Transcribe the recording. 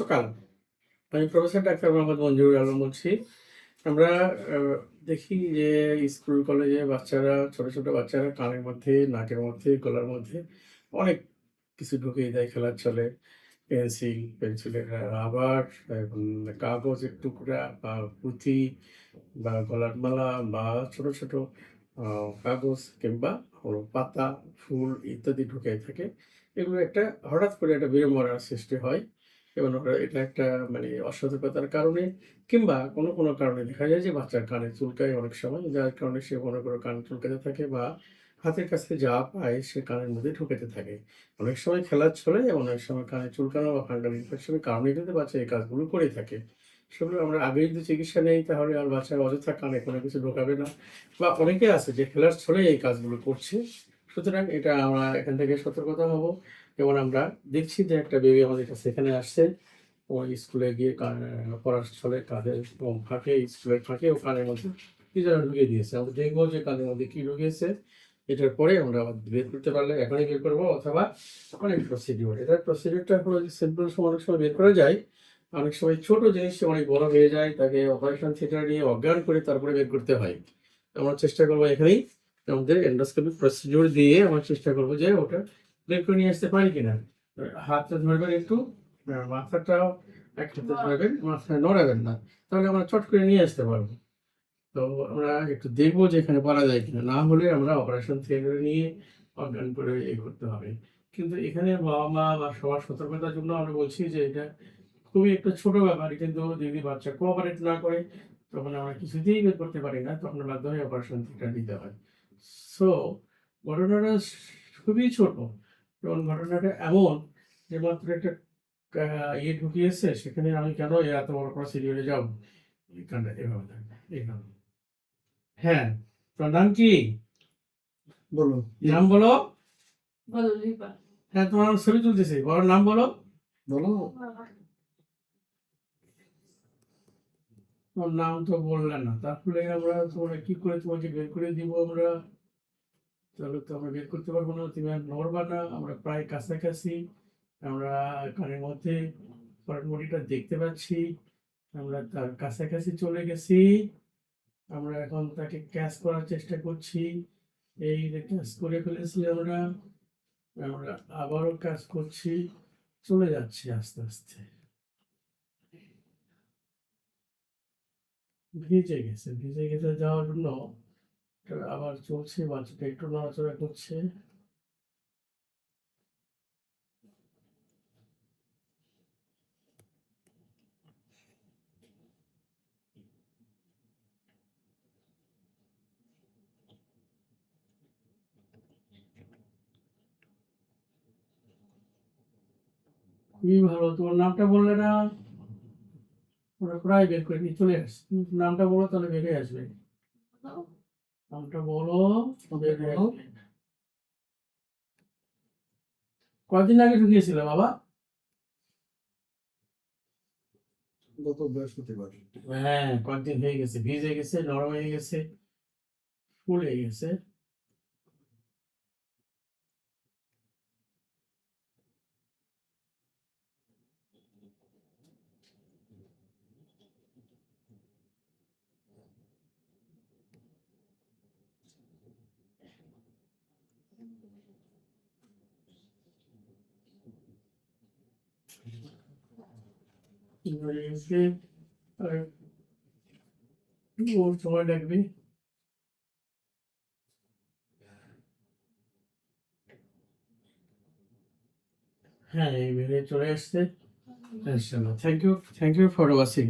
সকাল আমি professor doctor Mohammad Manjurul Alam বলছি। আমরা দেখি যে স্কুল, কলেজে বাচ্চারা, ছোট ছোট বাচ্চারা কানের মধ্যে, নাকের মধ্যে, গলার মধ্যে অনেক কিছু ঢুকিয়ে দেয়, খেলার চলে পেন্সিল পেন্সিলের রাবার কাগজের টুকরা বা পুঁথি বা গলার মালা বা ছোট ছোট কাগজ কিংবা পাতা, ফুল ইত্যাদি ঢুকে থাকে। এগুলো একটা, হঠাৎ করে একটা বিড়ম্বনার সৃষ্টি হয়। এবং এটা একটা মানে অসতর্কতার কারণে কিংবা কোনো কোনো কারণে দেখা যায় যে বাচ্চার কানে চুলকায় অনেক সময়, যার কারণে সে মনে করো কান চুলকাতে থাকে বা হাতের কাছে যা পায় সে কানের মধ্যে ঢুকাতে থাকে। অনেক সময় খেলার ছলে অনেক সময় কানে চুলকানো বা ফাঙ্গাল ইনফেকশনের কারণে কিন্তু বাচ্চা এই কাজগুলো করে থাকে। সেগুলো আমরা আগে যদি চিকিৎসা নেই তাহলে আর বাচ্চার অযথা কানে কোনো কিছু ঢোকাবে না। বা অনেকে আছে যে খেলার ছলে এই কাজগুলো করছে সুতরাং এটা আমরা এখান থেকে সতর্কতা হব। যেমন আমরা দেখছি যে একটা বেবি আমাদের কাছে এখানে আসছে, ও স্কুলে গিয়ে পড়ার ছলে কাঁধের ফাঁকে, স্কুলের ফাঁকে ও কানের মধ্যে কি যেন ঢুকিয়ে দিয়েছে। আমরা দেখব যে কানের মধ্যে কি ঢুকিয়েছে। এটার পরে আমরা বের করতে পারলে এখনই বের করব অথবা অনেক প্রসিডিওর এটার প্রসিডিওরটা হলো যে সিম্পল সময় অনেক সময় বের করা যায়। অনেক সময় ছোট জিনিস অনেক বড় হয়ে যায়, তাকে অপারেশন থিয়েটার নিয়ে অজ্ঞান করে তারপরে বের করতে হয়। আমরা চেষ্টা করব এখানেই আমাদের এন্ডোস্কোপিক প্রসিডিওর দিয়ে আমরা চেষ্টা করব যে ওটা বের করে নিয়ে আসতে পারি কিনা। হাতটা ধরবেন একটু মাথাটাও এক হাতে ধরবেন মাথা নড়াবেন না, তাহলে আমরা চট করে নিয়ে আসতে পারব। তো আমরা একটু দেখব যে এখানে পারা যায় কিনা, না হলে আমরা অপারেশন থিয়েটারে নিয়ে অজ্ঞান করে এ করতে হবে। কিন্তু এখানে বাবা মা বা সবার সতর্কতার জন্য আমরা বলছি যে এটা খুবই একটা ছোট ব্যাপার, কিন্তু যদি বাচ্চা কোঅপারেট না করে, তখন আমরা কিছুতেই বের করতে পারি না, তখন বাধ্য হয়ে অপারেশন থিয়েটার নিতে হয়। সো ঘটনাটা খুবই ছোট। এবং ঘটনাটা এমন যে মাত্র একটা ইয়ে ঢুকিয়েছে সেখানে আমি কেন এত বড় প্রসিডিওরে যাব? এই কারণে এভাবে থাকবে এই কারণে হ্যাঁ তোর নাম কি? বলো। নাম বলো। বলো হ্যাঁ তোমার নাম ছবি তুলতেছি। বড় নাম বলো। বলো। তোমার নাম তো বললে না। তারপরে আমরা তোমরা কি করে তোমাকে বের করে দিব আমরা? তাহলে তো আমরা বের করতে পারব না। তুমি আর নড়বা না। আমরা প্রায় কাছাকাছি। আমরা কানের মধ্যে বডিটা দেখতে পাচ্ছি। আমরা তার কাছাকাছি চলে গেছি। আমরা এখন তাকে ক্যাচ করার চেষ্টা করছি। এই যে ক্যাচ করে ফেলেছি আমরা। আমরা আবারও কাজ করছি। চলে যাচ্ছি আস্তে আস্তে। ভিজে গেছে ভিজে গেছে যাওয়ার জন্য আবার চলছে, বাচ্চাটা একটু নড়াচড়া করছে। খুবই ভালো, তোমার নামটা বললে না? ওরা প্রায় বের করে নিয়ে চলে আসছে। নামটা বলো তাহলে বেরিয়ে আসবে। নামটা বলো বের হয়ে আসবে। কয়দিন আগে ঢুকিয়েছিল বাবা? গত বৃহস্পতিবার। হ্যাঁ কয়েকদিন হয়ে গেছে। ভিজে গেছে নরম হয়ে গেছে ফুল হয়ে গেছে। আর ওর সময় লাগবে হ্যাঁ এই চলে আসছে। Thank you thank you for watching